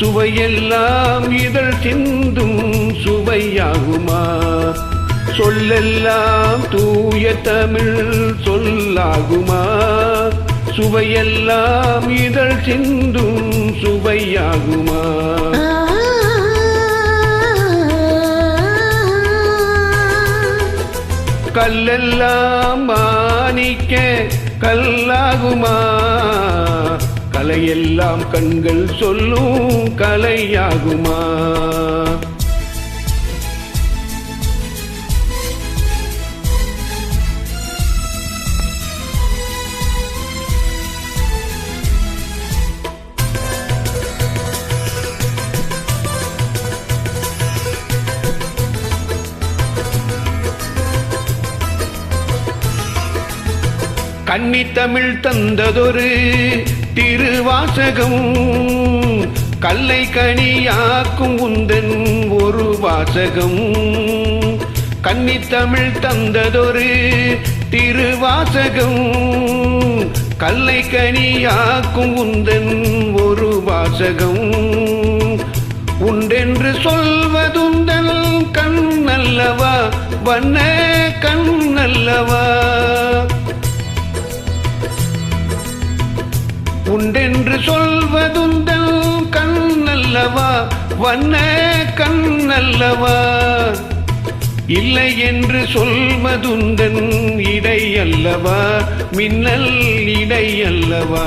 சுவையெல்லாம் இதழ் சிந்தும் சுவையாகுமா? சொல்லெல்லாம் தூய தமிழ் சொல்லாகுமா? சுவையெல்லாம் இதழ் சிந்தும் சுவையாகுமா? கல்லெல்லாம் மாணிக்க கல்லாகுமா? கலையெல்லாம் கண்கள் சொல்லும் கலையாகுமா? கன்னி தமிழ் தந்ததொரு திருவாசகம். கல்லை கனியாக்கும் உந்தன் ஒரு வாசகம். கன்னித்தமிழ் தந்ததொரு திருவாசகம். கல்லை கனியாக்கும் உந்தன் ஒரு வாசகம். உண்டென்று சொல்வதுந்தல் கண்ணல்லவா வண்ண கண்ணல்லவா உண்டென்று சொல்வதுந்தல் கண்ணல்லவா? வண்ண கண்ணல்லவா? இல்லை என்று சொல்வதுந்தன் இடை அல்லவா மின்னல் இடை அல்லவா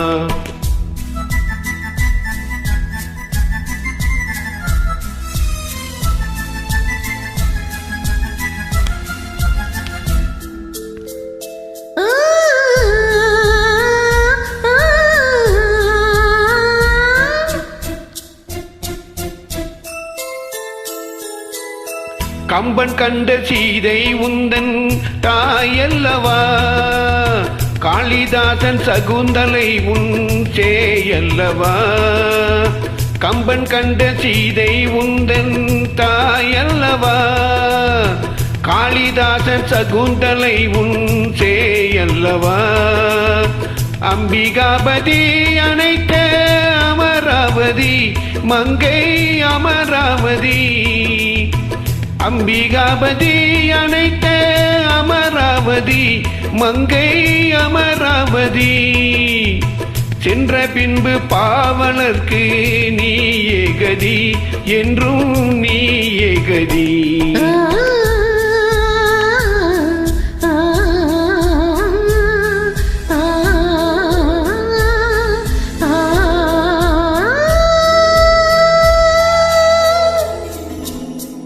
கம்பன் கண்ட சீதை உந்தன் தாயல்லவா? காளிதாசன் சகுந்தலை உன் சேயல்லவா? கம்பன் கண்ட சீதை உந்தன் தாயல்லவா? காளிதாசன் சகுந்தலை உன் சேயல்லவா? அம்பிகாபதி அனைத்த அமராவதி மங்கை அமராவதி. அம்பிகாபதி அணைத்த அமராவதி மங்கை அமராவதி. சென்ற பின்பு பாவலர்க்கு நீ ஏகதி என்றும் நீ ஏகதி